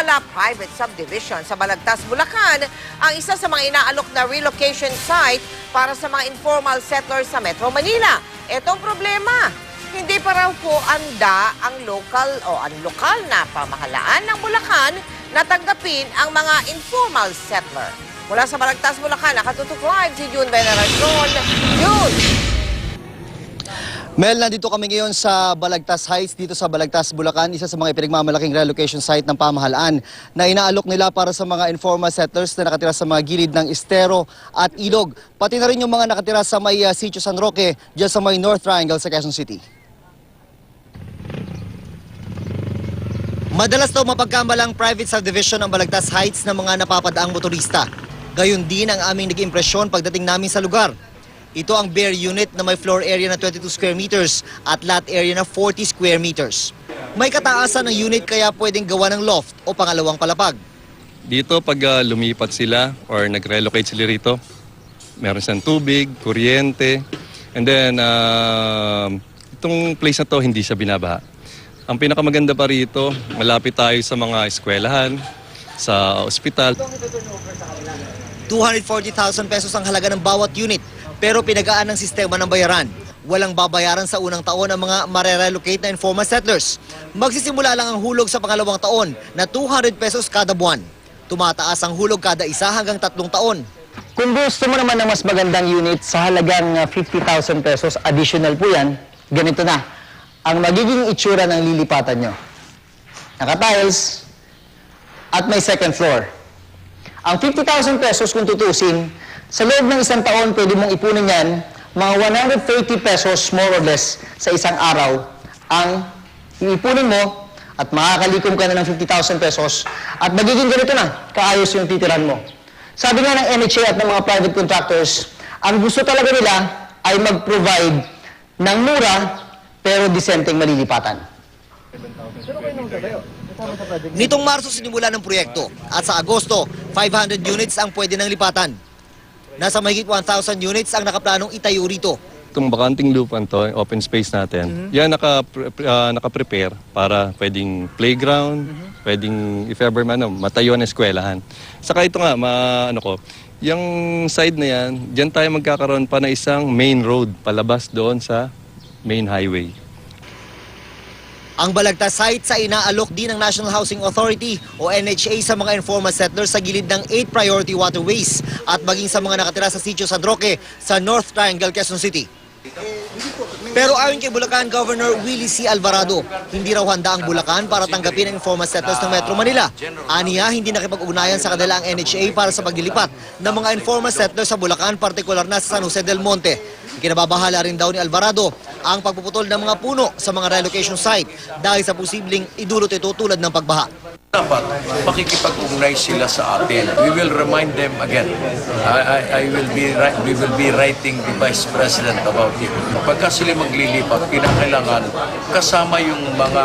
Antipala Private Subdivision sa Balagtas, Bulacan ang isa sa mga inaalok na relocation site para sa mga informal settlers sa Metro Manila. Itong problema, hindi pa raw po anda ang local o ang lokal na pamahalaan ng Bulacan na tanggapin ang mga informal settler. Mula sa Balagtas, Bulacan, nakatutok live si June Veneracion. June! Mel, nandito kami ngayon sa Balagtas Heights, dito sa Balagtas, Bulacan, isa sa mga pinagmamalaking relocation site ng pamahalaan na inaalok nila para sa mga informal settlers na nakatira sa mga gilid ng Estero at Ilog. Pati na rin yung mga nakatira sa may uh, Sitio San Roque, dyan sa may North Triangle sa Quezon City. Madalas daw mapagkamalang private subdivision ang Balagtas Heights ng mga napapadaang motorista. Gayon din ang aming naging impresyon pagdating namin sa lugar. Ito ang bare unit na may floor area na 22 square meters at lot area na 40 square meters. May kataasan ng unit kaya pwedeng gawa ng loft o pangalawang palapag. Dito pag ah, lumipat sila or nag-relocate sila rito, meron silang tubig, kuryente, and then ah, itong place na to hindi siya binabaha. Ang pinakamaganda pa rito, malapit tayo sa mga eskwelahan, sa ospital. 240,000 pesos ang halaga ng bawat unit pero pinagaan ng sistema ng bayaran. Walang babayaran sa unang taon ang mga marerelocate na informal settlers. Magsisimula lang ang hulog sa pangalawang taon na 200 pesos kada buwan. Tumataas ang hulog kada isa hanggang tatlong taon. Kung gusto mo naman ng mas magandang unit sa halagang uh, 50,000 pesos, additional po yan, ganito na. Ang magiging itsura ng lilipatan nyo. Naka-tiles at may second floor. Ang 50,000 pesos kung tutusin, sa loob ng isang taon, pwede mong ipunin yan, mga 130 pesos more or less sa isang araw ang iipunin mo at makakalikom ka na ng 50,000 pesos at magiging ganito na, kaayos yung titiran mo. Sabi nga ng NHA at ng mga private contractors, ang gusto talaga nila ay mag-provide ng mura pero disenteng malilipatan. Nitong Marso sinimula ng proyekto at sa Agosto, 500 units ang pwede ng lipatan. Nasa mahigit 1,000 units ang nakaplanong itayo rito. Itong bakanting lupan to, open space natin, yan naka, ah, naka-prepare para pwedeng playground, pwedeng if ever man, ano, matayo na eskwelahan. Saka ito nga, ma, ano ko, yung side na yan, dyan tayo magkakaroon pa na isang main road palabas doon sa main highway. Ang Balagtas site sa inaalok din ng National Housing Authority o NHA sa mga informal settlers sa gilid ng 8 priority waterways at maging sa mga nakatira sa Sitio San Roque sa North Triangle, Quezon City. Pero ayon kay Bulacan Governor Willie C. Alvarado, hindi raw handa ang Bulacan para tanggapin ang informal settlers ng Metro Manila. Aniya, hindi nakipag-ugnayan sa kanila ang NHA para sa paglilipat ng mga informal settlers sa Bulacan, partikular na sa San Jose del Monte. Kinababahala rin daw ni Alvarado ang pagpuputol ng mga puno sa mga relocation site dahil sa posibleng idulot ito tulad ng pagbaha. Dapat makikipag-ugnay sila sa atin. We will remind them again. I, I, I will be ri- we will be writing the Vice President about it. Pagka sila maglilipat, kinakailangan kasama yung mga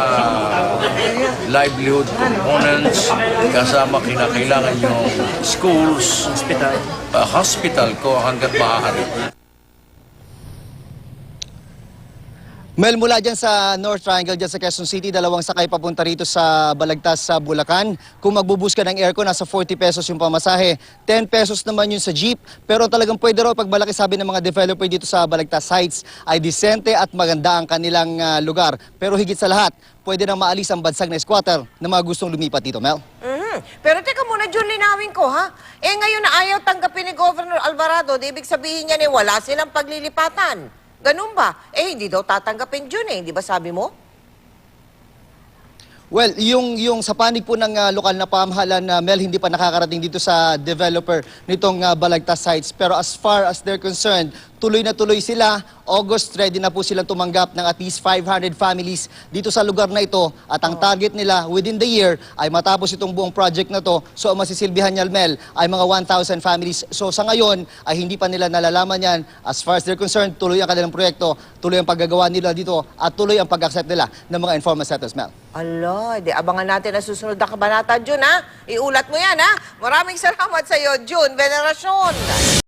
livelihood components, kasama kinakailangan yung schools, hospital, hospital ko hanggat maaari. Mel, mula dyan sa North Triangle, dyan sa Quezon City, dalawang sakay papunta rito sa Balagtas sa Bulacan. Kung magbubus ka ng aircon, nasa 40 pesos yung pamasahe. 10 pesos naman yun sa jeep. Pero talagang pwede raw pag malaki sabi ng mga developer dito sa Balagtas Heights ay disente at maganda ang kanilang ah, lugar. Pero higit sa lahat, pwede nang maalis ang bansag na squatter na mga gustong lumipat dito, Mel. Mhm. Pero teka muna, Jun, linawin ko, ha? Eh, ngayon na ayaw tanggapin ni Governor Alvarado, di ibig sabihin niya ni wala silang paglilipatan. Ganun ba? Eh, hindi daw tatanggapin, Jun, eh. Di ba sabi mo? Well, yung yung sa panig po ng ah, lokal na pamahalaan na Mel hindi pa nakakarating dito sa developer nitong ah, Balagtas sites pero as far as they're concerned, tuloy na tuloy sila. August ready na po silang tumanggap ng at least 500 families dito sa lugar na ito at ang target nila within the year ay matapos itong buong project na to. So ang masisilbihan niya Mel ay mga 1,000 families. So sa ngayon ay hindi pa nila nalalaman yan. As far as they're concerned, tuloy ang kanilang proyekto, tuloy ang paggagawa nila dito at tuloy ang pag-accept nila ng mga informal settlers, Mel. Ala, di abangan natin ang susunod na kabanata, Jun, ha? Iulat mo yan, ha? Maraming salamat sa iyo, Jun. Venerasyon.